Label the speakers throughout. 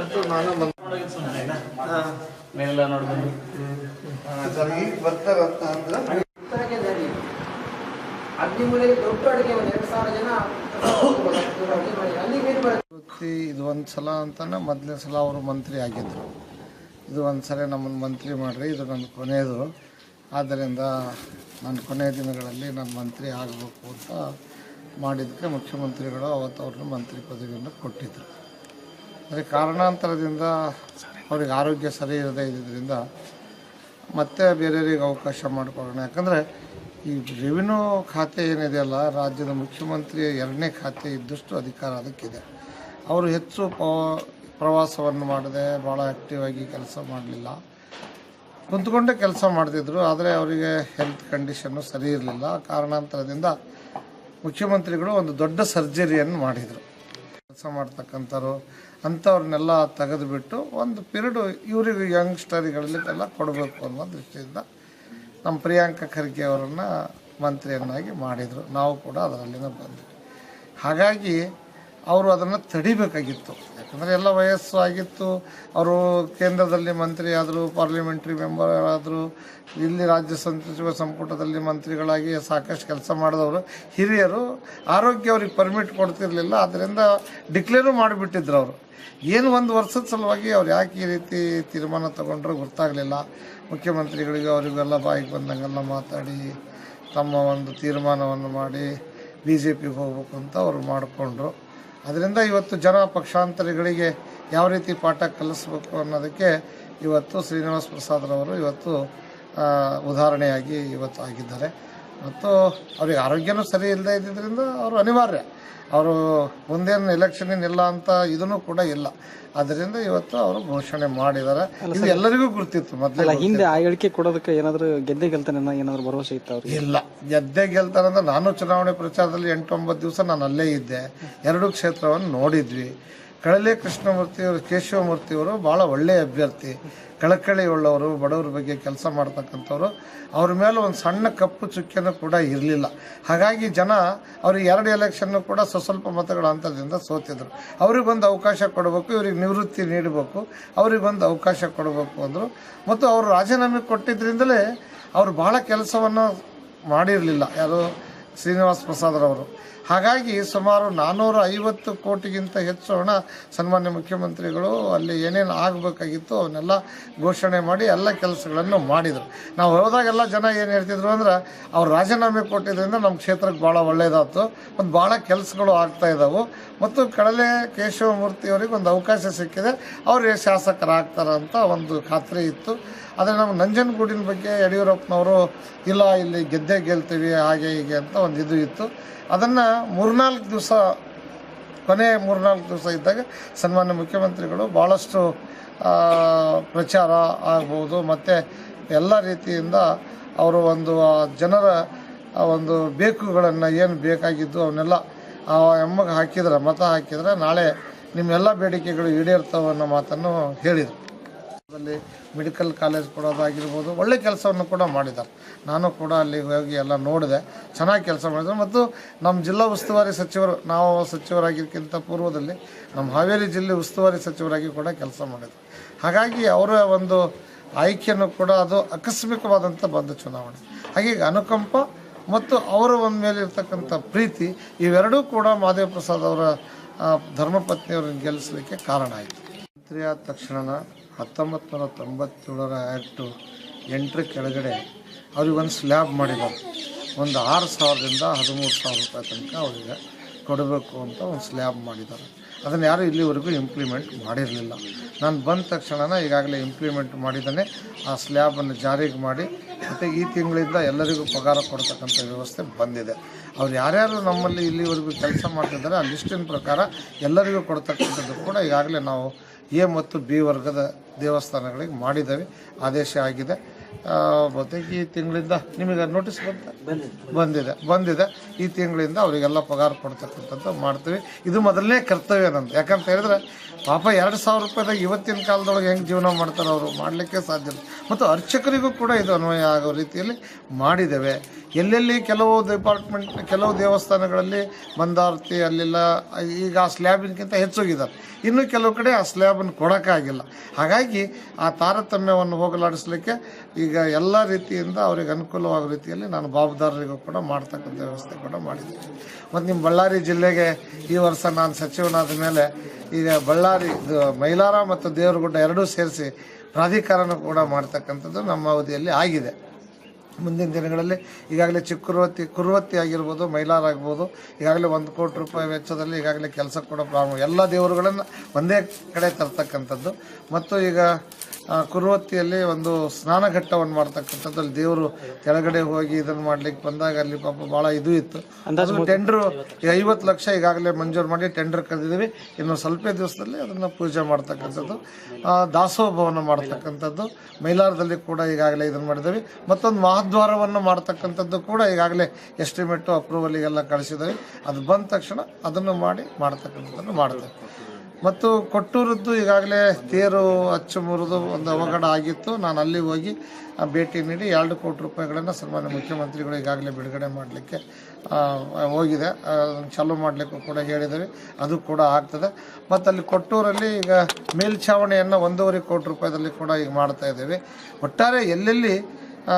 Speaker 1: Department ನಾನು ಬಂದು
Speaker 2: ಮೇಲೆಲ್ಲ ನೋಡ್ಕೊಂಡು.
Speaker 1: ಸರ್ ಈಗ ಬರ್ತಾರಂತ ಅಂದ್ರೆ
Speaker 3: ದೊಡ್ಡ ಅಡುಗೆ ಒಂದು ಎರಡು ಸಾವಿರ ಜನ
Speaker 1: ವೃತ್ತಿ ಇದು ಒಂದು ಸಲ ಅಂತಾನೆ ಮೊದ್ಲನೇ ಸಲ ಅವರು ಮಂತ್ರಿ ಆಗಿದ್ದರು ಇದು ಒಂದು ಸಲ ನಮ್ಮನ್ನು ಮಂತ್ರಿ ಮಾಡಿರಿ ಇದು ನನ್ನ ಕೊನೆಯದು ಆದ್ದರಿಂದ ನನ್ನ ಕೊನೆಯ ದಿನಗಳಲ್ಲಿ ನಾನು ಮಂತ್ರಿ ಆಗಬೇಕು ಅಂತ ಮಾಡಿದ್ದಕ್ಕೆ ಮುಖ್ಯಮಂತ್ರಿಗಳು ಅವತ್ತು ಅವ್ರನ್ನ ಮಂತ್ರಿ ಪದವಿಯನ್ನು ಕೊಟ್ಟಿದ್ದರು ಆದರೆ ಕಾರಣಾಂತರದಿಂದ ಅವ್ರಿಗೆ ಆರೋಗ್ಯ ಸರಿ ಇರದೇ ಇದ್ದಿದ್ದರಿಂದ ಮತ್ತೆ ಬೇರೆಯವರಿಗೆ ಅವಕಾಶ ಮಾಡಿಕೊಡೋಣ. ಯಾಕಂದರೆ ಈ ರೆವಿನ್ಯೂ ಖಾತೆ ಏನಿದೆಯಲ್ಲ ರಾಜ್ಯದ ಮುಖ್ಯಮಂತ್ರಿಯ ಎರಡನೇ ಖಾತೆ ಇದ್ದಷ್ಟು ಅಧಿಕಾರ ಅದಕ್ಕಿದೆ. ಅವರು ಹೆಚ್ಚು ಪ್ರವಾಸವನ್ನು ಮಾಡದೆ ಭಾಳ ಆ್ಯಕ್ಟಿವ್ ಆಗಿ ಕೆಲಸ ಮಾಡಲಿಲ್ಲ. ಕುಂತ್ಕೊಂಡೇ ಕೆಲಸ ಮಾಡ್ತಿದ್ರು, ಆದರೆ ಅವರಿಗೆ ಹೆಲ್ತ್ ಕಂಡೀಷನ್ನು ಸರಿ ಇರಲಿಲ್ಲ. ಕಾರಣಾಂತರದಿಂದ ಮುಖ್ಯಮಂತ್ರಿಗಳು ಒಂದು ದೊಡ್ಡ ಸರ್ಜರಿಯನ್ನು ಮಾಡಿದರು. ಕೆಲಸ ಮಾಡ್ತಕ್ಕಂಥವ್ರು, ಅಂಥವ್ರನ್ನೆಲ್ಲ ತೆಗೆದುಬಿಟ್ಟು ಒಂದು ಪಿರಿಯಡು ಇವರಿಗೆ ಎಲ್ಲ ಕೊಡಬೇಕು ಅನ್ನೋ ದೃಷ್ಟಿಯಿಂದ ನಮ್ಮ ಪ್ರಿಯಾಂಕ ಖರ್ಗೆ ಅವರನ್ನು ಮಂತ್ರಿಯನ್ನಾಗಿ ಮಾಡಿದರು. ನಾವು ಕೂಡ ಅದರಲ್ಲಿನ ಬಂದ್ವಿ. ಹಾಗಾಗಿ ಅವರು ಅದನ್ನು ತಡಿಬೇಕಾಗಿತ್ತು. ಯಾಕಂದರೆ ಎಲ್ಲ ವಯಸ್ಸು ಆಗಿತ್ತು, ಅವರು ಕೇಂದ್ರದಲ್ಲಿ ಮಂತ್ರಿ ಆದರು ಪಾರ್ಲಿಮೆಂಟ್ರಿ ಮೆಂಬರ್ ಆದರು, ಇಲ್ಲಿ ರಾಜ್ಯ ಸಚಿವ ಸಂಪುಟದಲ್ಲಿ ಮಂತ್ರಿಗಳಾಗಿ ಸಾಕಷ್ಟು ಕೆಲಸ ಮಾಡಿದವರು. ಹಿರಿಯರು ಆರೋಗ್ಯ ಅವ್ರಿಗೆ ಪರ್ಮಿಟ್ ಕೊಡ್ತಿರಲಿಲ್ಲ ಅದರಿಂದ ಡಿಕ್ಲೇರು ಮಾಡಿಬಿಟ್ಟಿದ್ರು ಅವರು. ಏನು ಒಂದು ವರ್ಷದ ಸಲುವಾಗಿ ಅವ್ರು ಯಾಕೆ ಈ ರೀತಿ ತೀರ್ಮಾನ ತಗೊಂಡ್ರು ಗೊತ್ತಾಗಲಿಲ್ಲ. ಮುಖ್ಯಮಂತ್ರಿಗಳಿಗೆ ಅವರಿಗೆಲ್ಲ ಬಾಯಿಗೆ ಬಂದಂಗೆಲ್ಲ ಮಾತಾಡಿ, ತಮ್ಮ ಒಂದು ತೀರ್ಮಾನವನ್ನು ಮಾಡಿ ಬಿ ಜೆ ಪಿಗೆ ಹೋಗ್ಬೇಕು ಅಂತ ಅವರು ಮಾಡಿಕೊಂಡ್ರು. ಅದರಿಂದ ಇವತ್ತು ಜನ ಪಕ್ಷಾಂತರಿಗಳಿಗೆ ಯಾವ ರೀತಿ ಪಾಠ ಕಲಿಸಬೇಕು ಅನ್ನೋದಕ್ಕೆ ಇವತ್ತು ಶ್ರೀನಿವಾಸ ಪ್ರಸಾದ್ರವರು ಇವತ್ತು ಉದಾಹರಣೆಯಾಗಿ ಇವತ್ತು ಆಗಿದ್ದಾರೆ. ಮತ್ತು ಅವ್ರಿಗೆ ಆರೋಗ್ಯನೂ ಸರಿ ಇಲ್ಲದೆ ಇದ್ದಿದ್ದರಿಂದ ಅವರು ಅನಿವಾರ್ಯ. ಅವರು ಮುಂದೇನು ಎಲೆಕ್ಷನ್ ಇಲ್ಲ ಅಂತ ಇದನ್ನು ಕೂಡ ಇಲ್ಲ. ಅದರಿಂದ ಇವತ್ತು ಅವರು ಘೋಷಣೆ ಮಾಡಿದ್ದಾರೆ. ಇದು ಎಲ್ಲರಿಗೂ ಗುರ್ತಿತ್ತು ಮೊದಲೇ
Speaker 4: ಹಿಂದೆ ಆ ಹೇಳಿಕೆ ಕೊಡೋದಕ್ಕೆ ಏನಾದರೂ ಗೆದ್ದೆ ಗೆಲ್ತಾನೆ ಏನಾದರೂ ಭರವಸೆ ಇತ್ತು ಅವ್ರಿಗೆ?
Speaker 1: ಇಲ್ಲ. ಗೆದ್ದೆ ಗೆಲ್ತಾರಂದ್ರೆ ನಾನು ಚುನಾವಣೆ ಪ್ರಚಾರದಲ್ಲಿ ಎಂಟೊಂಬತ್ತು ದಿವಸ ನಾನು ಅಲ್ಲೇ ಇದ್ದೆ. ಎರಡು ಕ್ಷೇತ್ರವನ್ನು ನೋಡಿದ್ವಿ. ಕಳಲೆ ಕೃಷ್ಣಮೂರ್ತಿಯವರು, ಕೇಶವಮೂರ್ತಿಯವರು ಭಾಳ ಒಳ್ಳೆಯ ಅಭ್ಯರ್ಥಿ. ಕಳಕಳಿ ಉಳ್ಳವರು ಬಡವರ ಬಗ್ಗೆ ಕೆಲಸ ಮಾಡ್ತಕ್ಕಂಥವ್ರು. ಅವ್ರ ಮೇಲೆ ಒಂದು ಸಣ್ಣ ಕಪ್ಪು ಚುಕ್ಕೆನೂ ಕೂಡ ಇರಲಿಲ್ಲ. ಹಾಗಾಗಿ ಜನ ಅವ್ರಿಗೆ ಎರಡು ಎಲೆಕ್ಷನ್ನು ಕೂಡ ಸ್ವಸ್ವಲ್ಪ ಮತಗಳ ಹಂತದಿಂದ ಸೋತಿದ್ರು. ಅವ್ರಿಗೊಂದು ಅವಕಾಶ ಕೊಡಬೇಕು, ಇವ್ರಿಗೆ ನಿವೃತ್ತಿ ನೀಡಬೇಕು ಅವ್ರಿಗೊಂದು ಅವಕಾಶ ಕೊಡಬೇಕು ಅಂದರು. ಮತ್ತು ಅವರು ರಾಜೀನಾಮೆ ಕೊಟ್ಟಿದ್ದರಿಂದಲೇ ಅವರು ಭಾಳ ಕೆಲಸವನ್ನು ಮಾಡಿರಲಿಲ್ಲ. ಯಾರು ಶ್ರೀನಿವಾಸ್ ಪ್ರಸಾದ್ರವರು ಹಾಗಾಗಿ ಸುಮಾರು ನಾನ್ನೂರ ಐವತ್ತು ಕೋಟಿಗಿಂತ ಹೆಚ್ಚು ಹಣ ಸನ್ಮಾನ್ಯ ಮುಖ್ಯಮಂತ್ರಿಗಳು ಅಲ್ಲಿ ಏನೇನು ಆಗಬೇಕಾಗಿತ್ತು ಅವನ್ನೆಲ್ಲ ಘೋಷಣೆ ಮಾಡಿ ಎಲ್ಲ ಕೆಲಸಗಳನ್ನು ಮಾಡಿದರು. ನಾವು ಹೋದಾಗೆಲ್ಲ ಜನ ಏನು ಹೇಳ್ತಿದ್ರು ಅಂದ್ರೆ, ಅವ್ರು ರಾಜೀನಾಮೆ ಕೊಟ್ಟಿದ್ದರಿಂದ ನಮ್ಮ ಕ್ಷೇತ್ರಕ್ಕೆ ಭಾಳ ಒಳ್ಳೆಯದಾಯ್ತು ಒಂದು ಭಾಳ ಕೆಲಸಗಳು ಆಗ್ತಾ ಇದ್ದಾವೆ ಮತ್ತು ಕಡಲೆ ಕೇಶವಮೂರ್ತಿಯವರಿಗೆ ಒಂದು ಅವಕಾಶ ಸಿಕ್ಕಿದೆ. ಅವರೇ ಶಾಸಕರಾಗ್ತಾರೆ ಅಂತ ಒಂದು ಖಾತ್ರಿ ಇತ್ತು. ಆದರೆ ನಮ್ಮ ನಂಜನಗೂಡಿನ ಬಗ್ಗೆ ಯಡಿಯೂರಪ್ಪನವರು, ಇಲ್ಲ, ಇಲ್ಲಿ ಗೆದ್ದೆ ಗೆಲ್ತೀವಿ, ಹಾಗೆ ಹೀಗೆ ಅಂತ ಒಂದು ಇದು ಇತ್ತು. ಅದನ್ನು ಮೂರ್ನಾಲ್ಕು ದಿವಸ, ಕೊನೆ ಮೂರ್ನಾಲ್ಕು ದಿವಸ ಇದ್ದಾಗ ಸನ್ಮಾನ್ಯ ಮುಖ್ಯಮಂತ್ರಿಗಳು ಭಾಳಷ್ಟು ಪ್ರಚಾರ ಆಗ್ಬೋದು. ಮತ್ತು ಎಲ್ಲ ರೀತಿಯಿಂದ ಅವರು ಒಂದು ಜನರ ಒಂದು ಬೇಕುಗಳನ್ನು ಏನು ಬೇಕಾಗಿದ್ದು ಅವನ್ನೆಲ್ಲ ಆ ಎಮ್ಮಗೆ ಹಾಕಿದ್ರೆ, ಮತ ಹಾಕಿದರೆ ನಾಳೆ ನಿಮ್ಮೆಲ್ಲ ಬೇಡಿಕೆಗಳು ಈಡೇರ್ತವೆ ಅನ್ನೋ ಮಾತನ್ನು ಹೇಳಿದರು. ಮೆಡಿಕಲ್ ಕಾಲೇಜ್ ಕೊಡೋದಾಗಿರ್ಬೋದು ಒಳ್ಳೆ ಕೆಲಸವನ್ನು ಕೂಡ ಮಾಡಿದ್ದಾರೆ. ನಾನು ಕೂಡ ಅಲ್ಲಿ ಹೋಗಿ ಎಲ್ಲ ನೋಡಿದೆ. ಚೆನ್ನಾಗಿ ಕೆಲಸ ಮಾಡಿದ್ರು ಮತ್ತು ನಮ್ಮ ಜಿಲ್ಲಾ ಉಸ್ತುವಾರಿ ಸಚಿವರು, ನಾವು ಸಚಿವರಾಗಿರ್ಕಿಂತ ಪೂರ್ವದಲ್ಲಿ ನಮ್ಮ ಹಾವೇರಿ ಜಿಲ್ಲೆ ಉಸ್ತುವಾರಿ ಸಚಿವರಾಗಿ ಕೂಡ ಕೆಲಸ ಮಾಡಿದರು ಹಾಗಾಗಿ ಅವರ ಒಂದು ಆಯ್ಕೆಯನ್ನು ಕೂಡ ಅದು ಆಕಸ್ಮಿಕವಾದಂಥ ಬಂದ ಚುನಾವಣೆ. ಹಾಗಾಗಿ ಅನುಕಂಪ ಮತ್ತು ಅವರ ಒಂದು ಮೇಲೆ ಇರ್ತಕ್ಕಂಥ ಪ್ರೀತಿ, ಇವೆರಡೂ ಕೂಡ ಮಾದೇವ ಪ್ರಸಾದ್ ಅವರ ಧರ್ಮಪತ್ನಿಯವರನ್ನು ಗೆಲ್ಲಿಸಲಿಕ್ಕೆ ಕಾರಣ ಆಯಿತು. ಮಂತ್ರಿ ಆದ ತಕ್ಷಣ ಹತ್ತೊಂಬತ್ತು ನೂರ ತೊಂಬತ್ತೇಳರ ಆ್ಯಕ್ಟು ಎಂಟರ ಕೆಳಗಡೆ ಅವ್ರಿಗೆ ಒಂದು ಸ್ಲ್ಯಾಬ್ ಮಾಡಿದ್ದಾರೆ. ಒಂದು ಆರು ಸಾವಿರದಿಂದ ಹದಿಮೂರು ಸಾವಿರ ರೂಪಾಯಿ ತನಕ ಅವರಿಗೆ ಕೊಡಬೇಕು ಅಂತ ಒಂದು ಸ್ಲ್ಯಾಬ್ ಮಾಡಿದ್ದಾರೆ. ಅದನ್ನು ಯಾರೂ ಇಲ್ಲಿವರೆಗೂ ಇಂಪ್ಲಿಮೆಂಟ್ ಮಾಡಿರಲಿಲ್ಲ. ನಾನು ಬಂದ ತಕ್ಷಣ ಈಗಾಗಲೇ ಇಂಪ್ಲಿಮೆಂಟ್ ಮಾಡಿದ್ದಾನೆ. ಆ ಸ್ಲ್ಯಾಬನ್ನು ಜಾರಿಗೆ ಮಾಡಿ ಮತ್ತು ಈ ತಿಂಗಳಿಂದ ಎಲ್ಲರಿಗೂ ಪಗಾರ ಕೊಡ್ತಕ್ಕಂಥ ವ್ಯವಸ್ಥೆ ಬಂದಿದೆ. ಅವ್ರು ಯಾರ್ಯಾರು ನಮ್ಮಲ್ಲಿ ಇಲ್ಲಿವರೆಗೂ ಕೆಲಸ ಮಾಡ್ತಿದ್ದಾರೆ, ಆ ಲಿಸ್ಟಿನ ಪ್ರಕಾರ ಎಲ್ಲರಿಗೂ ಕೊಡ್ತಕ್ಕಂಥದ್ದು ಕೂಡ ಈಗಾಗಲೇ ನಾವು ಎ ಮತ್ತು ಬಿ ವರ್ಗದ ದೇವಸ್ಥಾನಗಳಿಗೆ ಮಾಡಿದ್ದೇವೆ. ಆದೇಶ ಆಗಿದೆ. ಮತ್ತು ಈ ತಿಂಗಳಿಂದ ನಿಮಗೆ ನೋಟಿಸ್ ಬಂತ? ಬಂದಿದೆ. ಬಂದಿದೆ. ಈ ತಿಂಗಳಿಂದ ಅವರಿಗೆಲ್ಲ ಪಗಾರ ಕೊಡ್ತಕ್ಕಂಥದ್ದು ಮಾಡ್ತೀವಿ. ಇದು ಮೊದಲನೇ ಕರ್ತವ್ಯ ನಂದು. ಯಾಕಂತ ಹೇಳಿದ್ರೆ ಪಾಪ ಎರಡು ಸಾವಿರ ರೂಪಾಯಿದಾಗ ಇವತ್ತಿನ ಕಾಲದೊಳಗೆ ಹೆಂಗೆ ಜೀವನ ಮಾಡ್ತಾರೆ ಅವರು ಮಾಡಲಿಕ್ಕೆ ಸಾಧ್ಯ ಮತ್ತು ಅರ್ಚಕರಿಗೂ ಕೂಡ ಇದು ಅನ್ವಯ ಆಗೋ ರೀತಿಯಲ್ಲಿ ಮಾಡಿದ್ದೇವೆ. ಎಲ್ಲೆಲ್ಲಿ ಕೆಲವು ಡಿಪಾರ್ಟ್ಮೆಂಟ್ ಕೆಲವು ದೇವಸ್ಥಾನಗಳಲ್ಲಿ ಮಂದಾರತಿ ಅಲ್ಲೆಲ್ಲ ಈಗ ಆ ಸ್ಲ್ಯಾಬಿನಕ್ಕಿಂತ ಹೆಚ್ಚೋಗಿದ್ದಾರೆ. ಇನ್ನು ಕೆಲವು ಕಡೆ ಆ ಸ್ಲ್ಯಾಬನ್ನು ಕೊಡೋಕ್ಕಾಗಿಲ್ಲ. ಹಾಗಾಗಿ ಆ ತಾರತಮ್ಯವನ್ನು ಹೋಗಲಾಡಿಸ್ಲಿಕ್ಕೆ ಈಗ ಎಲ್ಲ ರೀತಿಯಿಂದ ಅವರಿಗೆ ಅನುಕೂಲವಾಗೋ ರೀತಿಯಲ್ಲಿ ನಾನು ಬಾಬುದಾರರಿಗೂ ಕೂಡ ಮಾಡ್ತಕ್ಕಂಥ ವ್ಯವಸ್ಥೆ ಕೂಡ ಮಾಡಿದ್ದೀನಿ. ಮತ್ತು ನಿಮ್ಮ ಬಳ್ಳಾರಿ ಜಿಲ್ಲೆಗೆ ಈ ವರ್ಷ ನಾನು ಸಚಿವನಾದ ಮೇಲೆ ಈಗ ಬಳ್ಳಾರಿ ಮೈಲಾರ ಮತ್ತು ದೇವರಗುಡ್ಡ ಎರಡೂ ಸೇರಿಸಿ ಪ್ರಾಧಿಕಾರನ ಕೂಡ ಮಾಡ್ತಕ್ಕಂಥದ್ದು ನಮ್ಮ ಅವಧಿಯಲ್ಲಿ ಆಗಿದೆ. ಮುಂದಿನ ದಿನಗಳಲ್ಲಿ ಈಗಾಗಲೇ ಚಿಕ್ಕುರುವತ್ತಿ ಕುರುವತ್ತಿ ಆಗಿರ್ಬೋದು ಮೈಲಾರ ಆಗ್ಬೋದು ಈಗಾಗಲೇ ಒಂದು ಕೋಟಿ ರೂಪಾಯಿ ವೆಚ್ಚದಲ್ಲಿ ಈಗಾಗಲೇ ಕೆಲಸ ಕೂಡ ಪ್ರಾರಂಭ ಎಲ್ಲ ದೇವರುಗಳನ್ನು ಒಂದೇ ಕಡೆ ತರ್ತಕ್ಕಂಥದ್ದು. ಮತ್ತು ಈಗ ಕುರುವತ್ತಿಯಲ್ಲಿ ಒಂದು ಸ್ನಾನಘಟ್ಟವನ್ನು ಮಾಡ್ತಕ್ಕಂಥದ್ದು ಅಲ್ಲಿ ದೇವರು ಕೆಳಗಡೆ ಹೋಗಿ ಇದನ್ನು ಮಾಡ್ಲಿಕ್ಕೆ ಬಂದಾಗ ಅಲ್ಲಿ ಪಾಪ ಭಾಳ ಇದು ಇತ್ತು. ಅದು ಟೆಂಡ್ರು ಐವತ್ತು ಲಕ್ಷ ಈಗಾಗಲೇ ಮಂಜೂರು ಮಾಡಿ ಟೆಂಡರ್ ಕರೆದಿದ್ದೀವಿ. ಇನ್ನು ಸ್ವಲ್ಪ ದಿವಸದಲ್ಲಿ ಅದನ್ನು ಪೂಜೆ ಮಾಡ್ತಕ್ಕಂಥದ್ದು ಆ, ದಾಸೋಹ ಭವನ ಮಾಡ್ತಕ್ಕಂಥದ್ದು ಮೈಲಾರದಲ್ಲಿ ಕೂಡ ಈಗಾಗಲೇ ಇದನ್ನು ಮಾಡಿದ್ದೀವಿ. ಮತ್ತೊಂದು ಮಹಾದ್ವಾರವನ್ನು ಮಾಡ್ತಕ್ಕಂಥದ್ದು ಕೂಡ ಈಗಾಗಲೇ ಎಸ್ಟಿಮೇಟು ಅಪ್ರೂವಲಿಗೆಲ್ಲ ಕಳಿಸಿದ್ದೀವಿ ಅದು ಬಂದ ತಕ್ಷಣ ಅದನ್ನು ಮಾಡಿ ಮಾಡ್ತಕ್ಕಂಥದ್ದನ್ನು ಮಾಡ್ತೇವೆ. ಮತ್ತು ಕೊಟ್ಟೂರದ್ದು ಈಗಾಗಲೇ ತೇರು ಅಚ್ಚು ಮುರಿದು ಒಂದು ಅವಘಡ ಆಗಿತ್ತು. ನಾನು ಅಲ್ಲಿ ಹೋಗಿ ಭೇಟಿ ನೀಡಿ ಎರಡು ಕೋಟಿ ರೂಪಾಯಿಗಳನ್ನು ಸನ್ಮಾನ್ಯ ಮುಖ್ಯಮಂತ್ರಿಗಳು ಈಗಾಗಲೇ ಬಿಡುಗಡೆ ಮಾಡಲಿಕ್ಕೆ ಹೋಗಿದೆ. ಚಾಲೂ ಮಾಡಲಿಕ್ಕೂ ಕೂಡ ಹೇಳಿದ್ದೀವಿ ಅದು ಕೂಡ ಆಗ್ತದೆ. ಮತ್ತು ಅಲ್ಲಿ ಕೊಟ್ಟೂರಲ್ಲಿ ಈಗ ಮೇಲ್ಛಾವಣಿಯನ್ನು ಒಂದೂವರೆ ಕೋಟಿ ರೂಪಾಯಿದಲ್ಲಿ ಕೂಡ ಈಗ ಮಾಡ್ತಾ ಇದ್ದೇವೆ. ಒಟ್ಟಾರೆ ಎಲ್ಲೆಲ್ಲಿ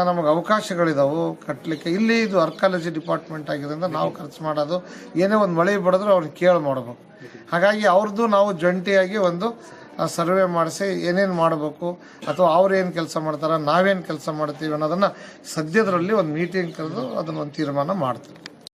Speaker 1: ನಮಗೆ ಅವಕಾಶಗಳಿದಾವೆ ಕಟ್ಟಲಿಕ್ಕೆ ಇಲ್ಲಿ ಇದು ಆರ್ಕಾಲಜಿ ಡಿಪಾರ್ಟ್ಮೆಂಟ್ ಆಗಿರೋದ್ರಿಂದ ನಾವು ಖರ್ಚು ಮಾಡೋದು. ಏನೇ ಒಂದು ಮಳೆ ಬಡಿದ್ರೆ ಅವ್ರಿಗೆ ಕೇಳಿ ಮಾಡಬೇಕು. ಹಾಗಾಗಿ ಅವ್ರದ್ದು ನಾವು ಜಂಟಿಯಾಗಿ ಒಂದು ಸರ್ವೆ ಮಾಡಿಸಿ ಏನೇನು ಮಾಡಬೇಕು, ಅಥವಾ ಅವ್ರೇನು ಕೆಲಸ ಮಾಡ್ತಾರೆ, ನಾವೇನು ಕೆಲಸ ಮಾಡ್ತೀವಿ ಅನ್ನೋದನ್ನು ಸದ್ಯದರಲ್ಲಿ ಒಂದು ಮೀಟಿಂಗ್ ಕರೆದು ಅದನ್ನು ಒಂದು ತೀರ್ಮಾನ ಮಾಡ್ತೀವಿ.